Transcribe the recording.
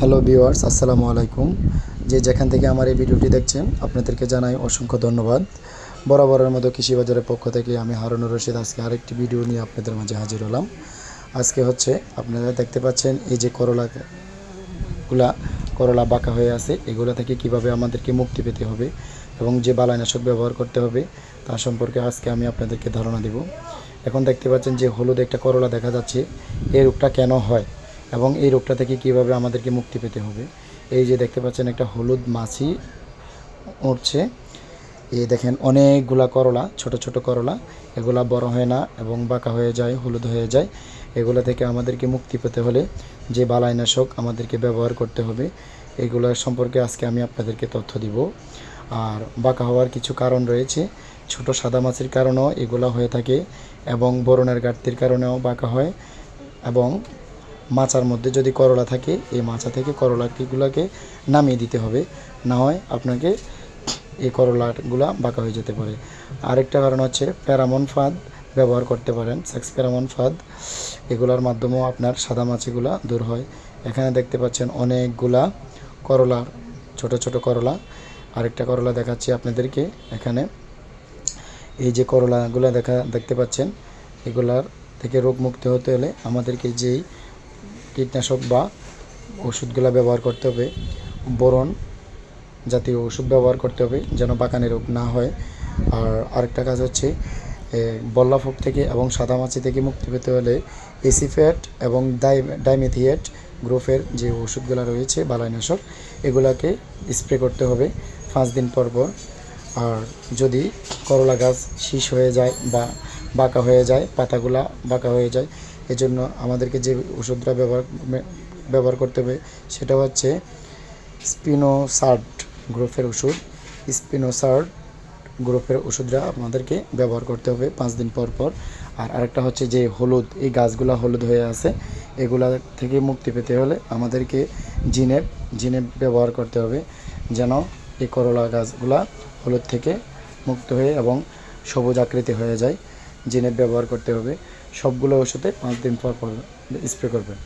Hello viewers, আসসালামু আলাইকুম। যে যেখান থেকে আমার এই ভিডিওটি দেখছেন, আপনাদেরকে জানাই অসংখ্য ধন্যবাদ। বরাবরের মতো কৃষি বাজারের পক্ষ থেকে আমি হারুনুর রশিদ আজকে আরেকটি ভিডিও নিয়ে আপনাদের মাঝে হাজির হলাম। আজকে হচ্ছে আপনারা দেখতে পাচ্ছেন এই যে করলা গুলা, করলা বাঁকা হয়ে আছে, এগুলো থেকে কীভাবে আমাদেরকে মুক্তি পেতে হবে এবং যে বালাইনাশক ব্যবহার করতে হবে, তা সম্পর্কে আজকে আমি আপনাদেরকে ধারণা দেব। এখন দেখতে পাচ্ছেন যে হলুদ একটা করলা দেখা যাচ্ছে এই রোগটা কেন হয়? এবং এই রোগটা থেকে কীভাবে আমাদেরকে মুক্তি পেতে হবে? এই যে দেখতে পাচ্ছেন একটা হলুদ মাছি উঠছে এই দেখেন অনেকগুলা করলা, ছোট ছোট করলা। এগুলা বড় হয় না এবং বাঁকা হয়ে যায়, হলুদ হয়ে যায়। এগুলা থেকে আমাদেরকে মুক্তি পেতে হলে যে বালাইনাশক আমাদেরকে ব্যবহার করতে হবে এগুলোর সম্পর্কে আজকে আমি আপনাদেরকে তথ্য দিব। আর বাঁকা হওয়ার কিছু কারণ রয়েছে। ছোট সাদা মাছের কারণেও এগুলো হয়ে থাকে এবং বরণের ঘাটতির কারণেও বাঁকা হয় এবং মাচার মধ্যে যদি করলা থাকে, এই মাচা থেকে করলাগুলোকে নামিয়ে দিতে হবে। না হয় আপনাকে এই করলাগুলা বাঁকা হয়ে যেতে পারে। আরেকটা কারণ হচ্ছে প্যারামন ফাঁদ ব্যবহার করতে পারেন সেক্স প্যারামন ফাঁদ। এগুলোর মাধ্যমেও আপনার সাদা মাছিগুলা দূর হয়। এখানে দেখতে পাচ্ছেন অনেকগুলা করলা, ছোট ছোট করলা। আরেকটা করলা দেখাচ্ছি আপনাদেরকে। এখানে এই যে করলাগুলো দেখা, দেখতে পাচ্ছেন, এগুলার থেকে রোগ মুক্ত হতে হলে আমাদেরকে যেই কীটনাশক বা ওষুধগুলো ব্যবহার করতে হবে। বোরন জাতীয় ওষুধ ব্যবহার করতে হবে যেন বাগানে রোগ না হয়। আর আরেকটা কাজ হচ্ছে বল্লাফোক থেকে এবং সাদা মাছি থেকে মুক্তি পেতে হলে এসিফ্যাট এবং ডাই, ডাইমেথিয়েট গ্রুপের যে ওষুধগুলো রয়েছে, বালাইনাশক, এগুলাকে স্প্রে করতে হবে পাঁচ দিন পর পর। আর যদি করলা গাছ শীষ হয়ে যায় বা বাঁকা হয়ে যায়, পাতাগুলা বাঁকা হয়ে যায় এজন্য আমাদেরকে যে ওষুধটা ব্যবহার ব্যবহার করতে হবে সেটা হচ্ছে স্পিনোসার্ট গ্রুপের ওষুধ। স্পিনোসার্ট গ্রুপের ওষুধটা আমাদেরকে ব্যবহার করতে হবে পাঁচ দিন পর পর। আর আরেকটা হচ্ছে যে হলুদ, এই গাছগুলো হলুদ হয়ে আছে, এগুলা থেকে মুক্তি পেতে হলে আমাদেরকে জিনেপ জিনেপ ব্যবহার করতে হবে যেন এই করলা গাছগুলা হলুদ থেকে মুক্ত হয়ে এবং সবুজ আকৃতি হয়ে যায়। জিনেপ ব্যবহার করতে হবে। সবগুলো ওষুধে পাঁচ দিন পর পর স্প্রে করবেন।